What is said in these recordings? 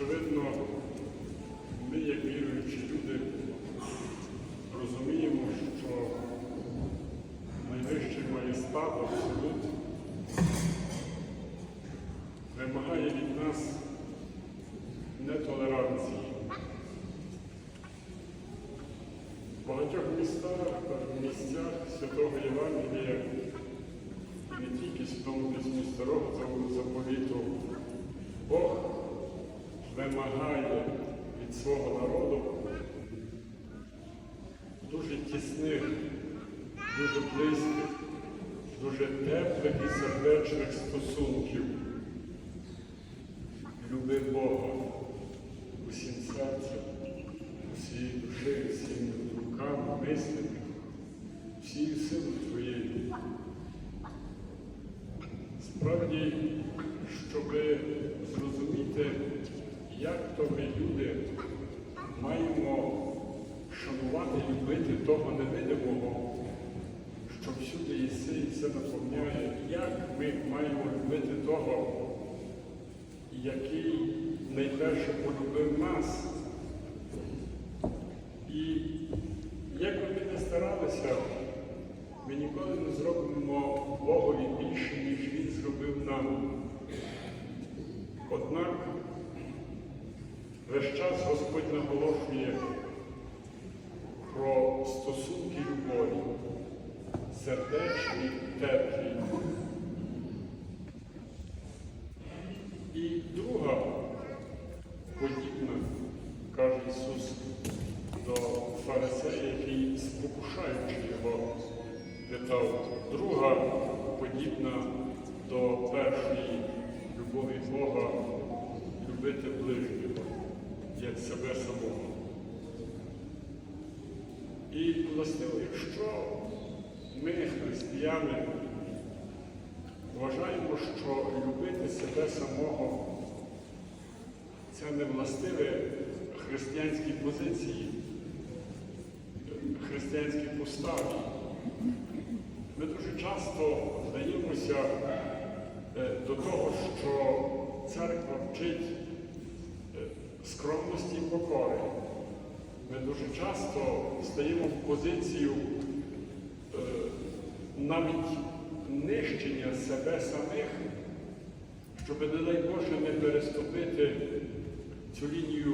Очевидно, ми, як віруючі люди, розуміємо, що найвищий маєстат, абсолют, вимагає від нас нетолеранції. В багатьох містах, місцях Святого Євангелія, не тільки Святому Письмі Старого заповіту, Бог вимагає від свого народу дуже тісних, дуже близьких, дуже теплих і сердечних стосунків. Люби Бога усім серцем, Справді, щоб зрозуміти, як то ми, люди, маємо шанувати любити того невидимого, що всюди єси і все наповняє, як ми маємо любити того, який найперше полюбив нас. І як ми не старалися, ми ніколи не зробимо Богові більше, ніж зробив нам. Однак весь час Господь наголошує про стосунки любові, сердечні, теплі. І друга подібна, каже Ісус до фарисея, який, спокушаючи його, питав, друга подібна до першої любові Бога любити ближнього, як себе самого. І, власне, якщо ми, християни, вважаємо, що любити себе самого це не властиве християнській позиції, християнській поставі. Ми дуже часто здаємося до того, що церква вчить е, скромності і покори. Ми дуже часто стаємо в позицію е, навіть нищення себе самих, щоб, не дай Боже, не переступити цю лінію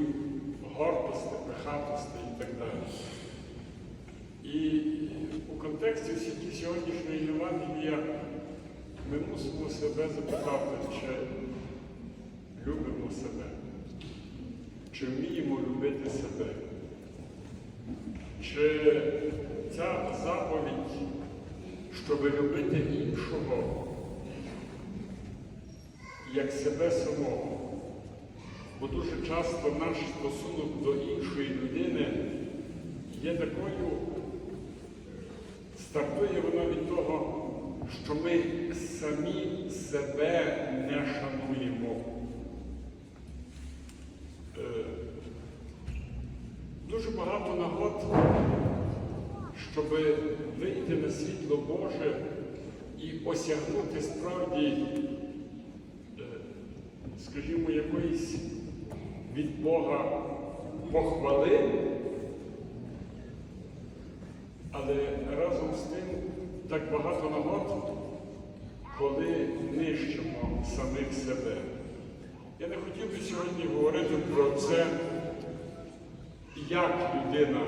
гордості, пихатості і так далі. І у контексті сьогоднішньої Євангелія ми мусимо себе запитати, чи любимо себе, чи вміємо любити себе, чи ця заповідь, щоб любити іншого, як себе самого. Бо дуже часто наш стосунок до іншої людини є такою, стартує вона від того, що ми самі себе не шануємо. Е, Дуже багато нагод, щоб вийти на світло Боже і осягнути справді, е, скажімо, якоїсь від Бога похвали, але разом з тим так багато нагод, коли нищимо самих себе. Я не хотів би сьогодні говорити про це, як людина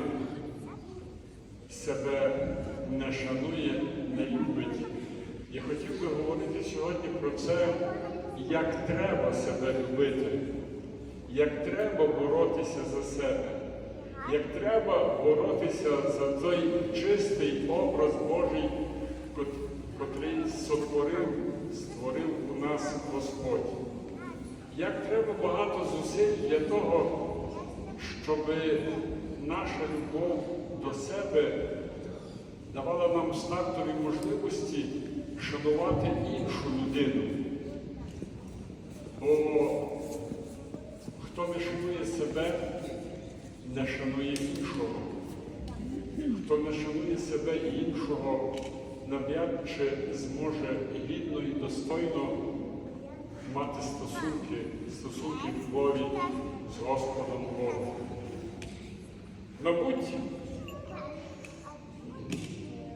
себе не шанує, не любить. Я хотів би говорити сьогодні про це, як треба себе любити, як треба боротися за себе, як треба боротися за той чистий образ Божий, котрий сотворив, створив у нас Господь. Як треба багато зусиль для того, щоб наша любов до себе давала нам стартові можливості шанувати іншу людину. Бо хто не шанує себе, не шанує іншого. хто не шанує себе іншого, навряд чи зможе гідно і достойно мати стосунки, стосунки любові з Господом Богом. Мабуть,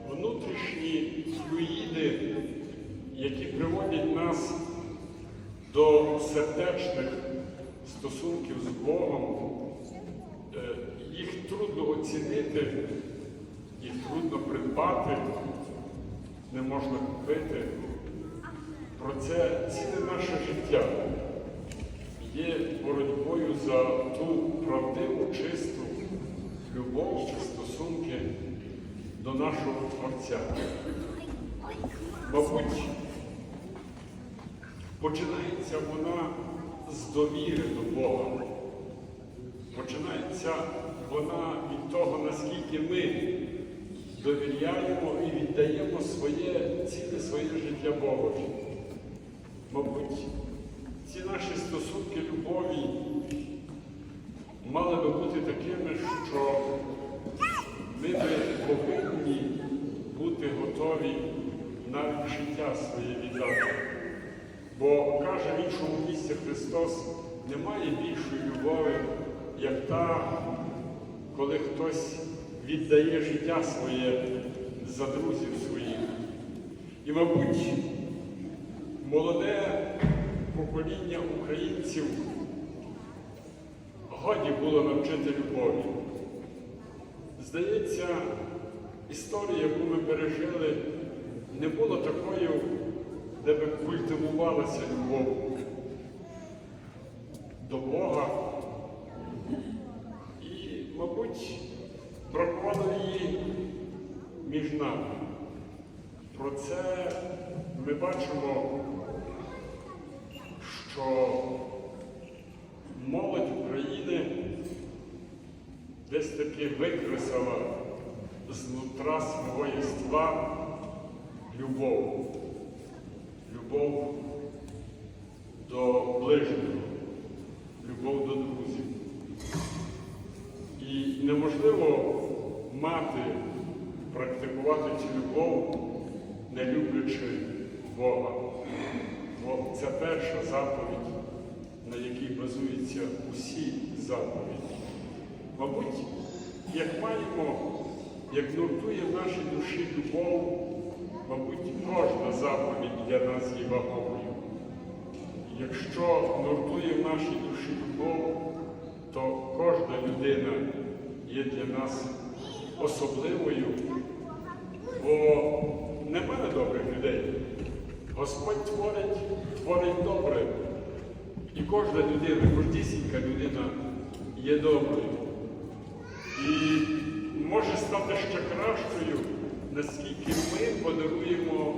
внутрішні флюїди, які приводять нас до сердечних стосунків з Богом, е, їх трудно оцінити, їх трудно придбати, не можна купити. Про це ціле наше життя є боротьбою за ту правдиву, чисту любов чи стосунки до нашого Творця. Мабуть, починається вона з довіри до Бога. Починається вона від того, наскільки ми довіряємо і віддаємо своє ціле своє життя Богові. Мабуть, ці наші стосунки любові мали би бути такими, що ми би повинні бути готові навіть життя своє віддати. Бо каже в іншому місці Христос, немає більшої любові, як та, коли хтось віддає життя своє за друзів своїх. І, мабуть, молоде покоління українців годі було навчити любові. Здається, історія, яку ми пережили, не була такою, де би культивувалася любов до Бога. Про це ми бачимо, що молодь України десь таки викресала знутра свого єства любов. Любов до ближнього, любов до друзів. І неможливо мати, практикувати цю любов, не люблячи Бога. Бо це перша заповідь, на якій базуються усі заповіді. Мабуть, як маємо, як нуртує в нашій душі любов, мабуть, кожна заповідь для нас є вагомою. Якщо нуртує в нашій душі любов, то кожна людина є для нас особливою, бо немає добрих людей. Господь творить, творить добре. І кожна людина, кождісінька людина є доброю. І може стати ще кращою, наскільки ми подаруємо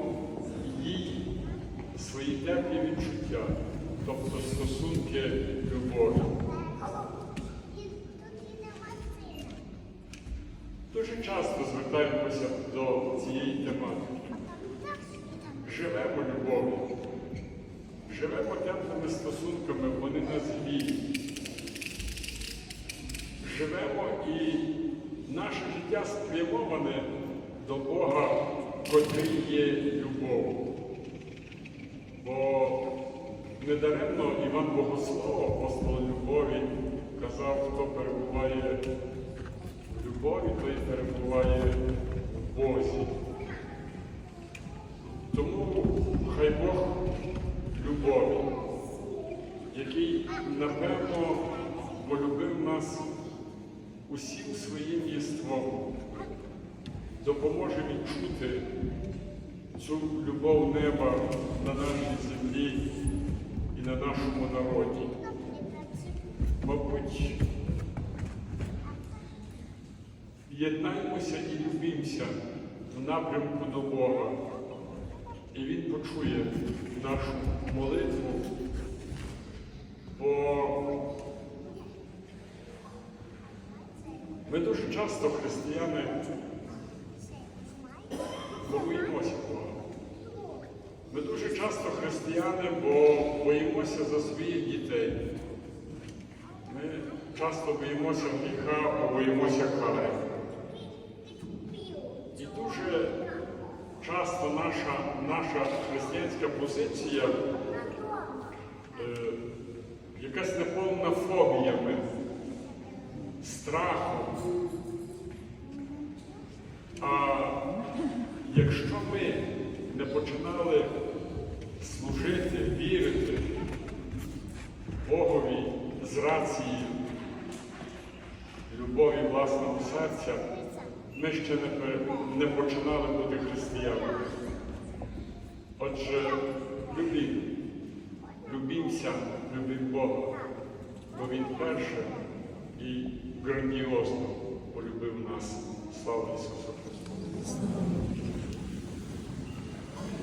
їй свої теплі відчуття, тобто стосунки любові. Дуже часто звертаємося до цієї тематики. Живемо любов'ю, живемо теплими стосунками, вони нас гріють. Живемо і наше життя спрямоване до Бога, котрий є любов. Бо недаремно Іван Богослов, апостол любові, казав, хто перебуває в любові, той перебуває в Бозі. Тому хай Бог любові, який, напевно, полюбив нас усім своїм єством, допоможе відчути цю любов неба на нашій землі і на нашому народі. Мабуть, єднаймося і любімося в напрямку до Бога. І Він почує нашу молитву, Бо ми дуже часто християни боїмося Бога. Ми дуже часто християни, бо боїмося за своїх дітей. Ми часто боїмося гріха, бо боїмося кари. І дуже часто наша, наша християнська позиція якась наповнена фобіями, страхом. А якщо ми не починали служити, вірити Богові з рації любові власного серця, ми ще не, не починали бути християнами. Отже, любімо, любімося, любим Бога, бо Він перше і грандіозно полюбив нас. Слава Ісусу Христу!